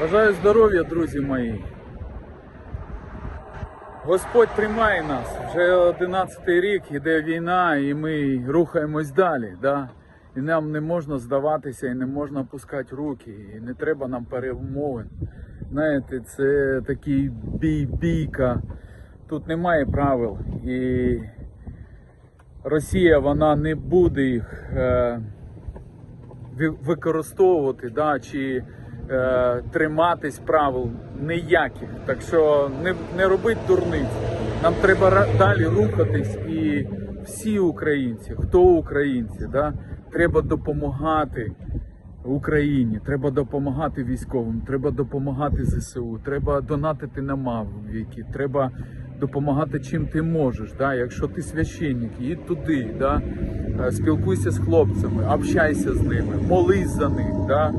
Бажаю здоров'я, друзі мої. Господь тримає нас. Вже 11 рік іде війна, і ми рухаємось далі. Да? І нам не можна здаватися, і не можна пускати руки, і не треба нам перемовин. Знаєте, це такий бій-бійка. Тут немає правил. І Росія вона не буде їх. Е, використовувати да, чи е, триматись правил ніяких. Так що не, не робить дурниць. Нам треба далі рухатись і всі українці, хто українці, да, треба допомагати Україні, треба допомагати військовим, треба допомагати ЗСУ, треба донатити на мавіки, треба допомагати чим ти можеш. Да? Якщо ти священник, їдь туди, да? е, спілкуйся з хлопцями, общайся з ними, молись за них, да?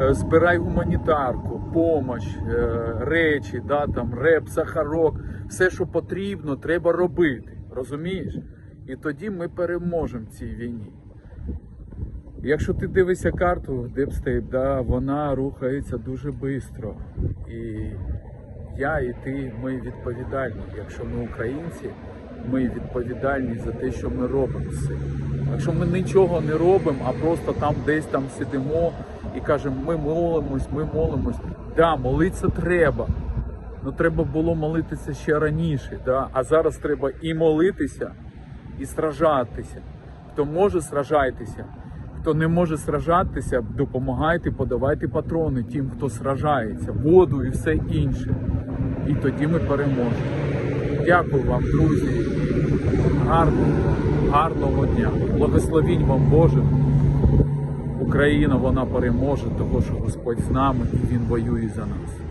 Е, збирай гуманітарку, помощь, е, речі, да? там, реп, сахарок, все, що потрібно, треба робити. Розумієш? І тоді ми переможемо в цій війні. Якщо ти дивишся карту Депстейп, да, вона рухається дуже швидко. І я і ти, ми відповідальні. Якщо ми українці, ми відповідальні за те, що ми робимо. Якщо ми нічого не робимо, а просто там десь там сидимо і кажемо, ми молимось, ми молимось. Да, молитися треба. Ну треба було молитися ще раніше. Да? А зараз треба і молитися, і сражатися. Хто може, сражайтеся. Хто не може сражатися, допомагайте, подавайте патрони тим, хто сражається, воду і все інше. І тоді ми переможемо. Дякую вам, друзі. Гарного, гарного дня. Благословінь вам Боже. Україна вона переможе, тому що Господь з нами і Він воює за нас.